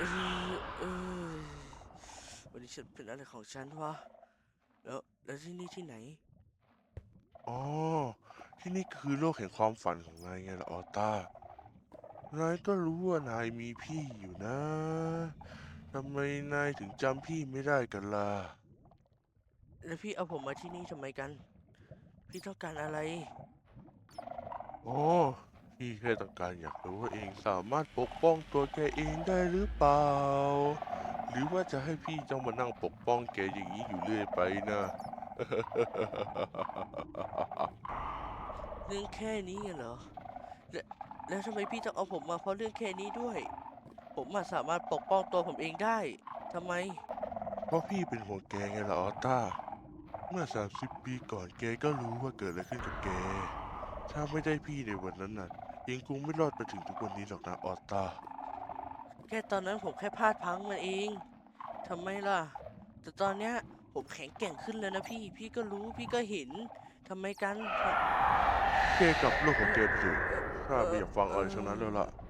เออเออวันนี้ฉันเป็นอะไรของฉันวะ แล้วแล้วที่นี่ที่ไหน อ๋อ ที่นี่คือโลกแห่งความฝันของนายไงล่ะออต้านายก็รู้ว่านายมีพี่อยู่นะทำไมนายถึงจำพี่ไม่ได้กันล่ะ แล้วพี่เอาผมมาที่นี่ทำไมกัน พี่ต้องการอะไร อ๋อ พี่แค่ต้องการอยากรู้ว่าเองสามารถปกป้องตัวแกเองได้หรือเปล่า หรือว่าจะให้พี่ต้องมานั่งปกป้องแกอย่างนี้อยู่เรื่อยไปนะ เรื่องแค่นี้เหรอ แล้วแล้วทำไมพี่ต้องเอาผมมาเพราะเรื่องแค่นี้ด้วย ผมอะสามารถปกป้องตัวผมเองได้ทำไม เพราะพี่เป็นห่วงแกไงล่ะออต้า เมื่อ 30 ปีก่อนแกก็รู้ว่าเกิดอะไรขึ้นกับแก ถ้าไม่ได้พี่ในวันนั้นน่ะ เองคงไม่รอดมาถึงทุกวันนี้หรอกนะออต้าแค่ตอนนั้นผมแค่พลาดพลั้งมันเองทำไมล่ะ แต่ตอนเนี้ยผมแข็งแกร่งขึ้นแล้วนะพี่ พี่ก็รู้พี่ก็เห็นทำไมกัน แกกลับโลกของแกไปเถอะข้าไม่อยากฟังอะไรทั้งนั้นแล้วล่ะเอ